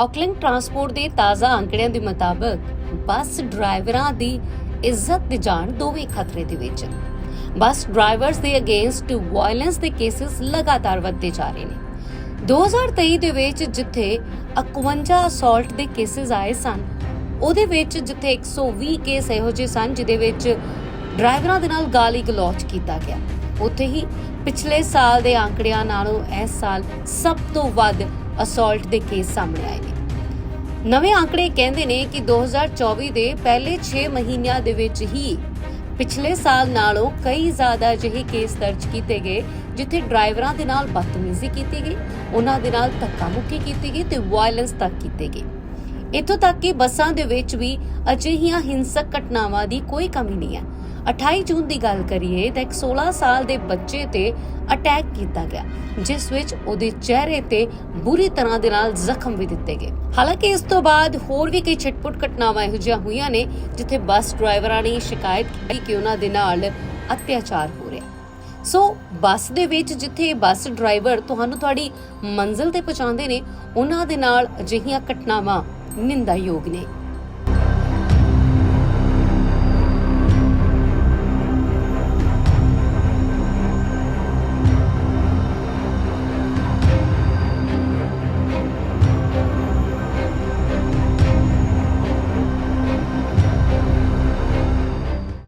Auckland transport ਦੇ ਤਾਜ਼ਾ ਅੰਕੜਿਆਂ ਦੇ ਮੁਤਾਬਕ ਬੱਸ ਡਰਾਈਵਰਾਂ ਦੀ ਇੱਜ਼ਤ ਦੀ ਜਾਨ ਦੋਵੇਂ ਖਤਰੇ ਦੇ ਵਿੱਚ। ਬੱਸ ਡਰਾਈਵਰਸ ਦੇ ਅਗੇਂਸਟ ਵਾਇਲੈਂਸ ਦੇ ਕੇਸਿਸ ਲਗਾਤਾਰ ਵੱਧਦੇ ਜਾ ਰਹੇ ਨੇ। 2023 ਦੇ ਵਿੱਚ ਜਿੱਥੇ 51 ਅਸੌਲਟ ਦੇ ਕੇਸਿਸ ਆਏ ਸਨ, ਉਹਦੇ ਵਿੱਚ ਜਿੱਥੇ 120 ਕੇਸ ਇਹੋ ਜਿਹੇ ਸਨ ਜਿਦੇ ਵਿੱਚ ਡਰਾਈਵਰਾਂ ਦੇ ਨਾਲ ਗਾਲੀ ਗਲੋਚ ਕੀਤਾ ਗਿਆ। ਉੱਥੇ ਹੀ ਪਿਛਲੇ ਸਾਲ ਦੇ ਅੰਕੜਿਆਂ ਨਾਲੋਂ ਇਸ ਸਾਲ ਸਭ ਤੋਂ ਵੱਧ ਅਸੌਲਟ ਦੇ ਕੇਸ ਸਾਹਮਣੇ ਆਏ ਨੇ। ਨਵੇਂ ਅੰਕੜੇ ਕਹਿੰਦੇ ਨੇ ਕਿ 2024 ਦੇ ਪਹਿਲੇ 6 ਮਹੀਨਿਆਂ ਦੇ ਵਿੱਚ ਹੀ ਪਿਛਲੇ ਸਾਲ ਨਾਲੋਂ ਕਈ ਜ਼ਿਆਦਾ ਅਜਿਹੇ ਕੇਸ ਦਰਜ ਕੀਤੇ ਗਏ, ਜਿੱਥੇ ਡਰਾਈਵਰਾਂ ਦੇ ਨਾਲ ਬਦਤਮੀਜ਼ੀ ਕੀਤੀ ਗਈ, ਉਹਨਾਂ ਦੇ ਨਾਲ ਧੱਕਾ ਮੁੱਕੀ ਕੀਤੀ ਗਈ ਤੇ ਵਾਇਲੈਂਸ ਤੱਕ ਕੀਤੇ ਗਏ। ਇੱਥੋਂ ਤੱਕ ਕਿ ਬੱਸਾਂ ਦੇ ਵਿੱਚ ਵੀ ਅਜਿਹੀਆਂ ਹਿੰਸਕ ਘਟਨਾਵਾਂ ਦੀ ਕੋਈ ਕਮੀ ਨਹੀਂ ਹੈ। 28 ਜੂਨ ਦੀ ਗੱਲ ਕਰੀਏ ਤਾਂ ਇੱਕ 16 ਸਾਲ ਦੇ ਬੱਚੇ ਤੇ ਅਟੈਕ ਕੀਤਾ ਗਿਆ, ਜਿਸ ਵਿੱਚ ਉਹਦੇ ਚਿਹਰੇ ਤੇ ਬੁਰੀ ਤਰ੍ਹਾਂ ਦੇ ਨਾਲ ਜ਼ਖਮ ਵੀ ਦਿੱਤੇ ਗਏ। ਹਾਲਾਂਕਿ ਇਸ ਤੋਂ ਬਾਅਦ ਹੋਰ ਵੀ ਕਈ ਛਟਪਟ ਘਟਨਾਵਾਂ ਇਹੋ ਜਿਹੀਆਂ ਹੋਈਆਂ ਨੇ, ਜਿੱਥੇ ਬੱਸ ਡਰਾਈਵਰਾਂ ਨੇ ਸ਼ਿਕਾਇਤ ਕੀਤੀ ਕਿ ਉਹਨਾਂ ਦੇ ਨਾਲ ਅਤਿਆਚਾਰ ਹੋ ਰਿਹਾ ਸੋ ਬੱਸ ਦੇ ਵਿੱਚ ਜਿੱਥੇ ਬੱਸ ਡਰਾਈਵਰ ਤੁਹਾਨੂੰ ਤੁਹਾਡੀ ਮੰਜ਼ਿਲ ਤੇ ਪਹੁੰਚਾਉਂਦੇ ਨੇ, ਉਹਨਾਂ ਦੇ ਨਾਲ ਅਜਿਹੀਆਂ ਘਟਨਾਵਾਂ ਨਿੰਦਾਯੋਗ ਨੇ।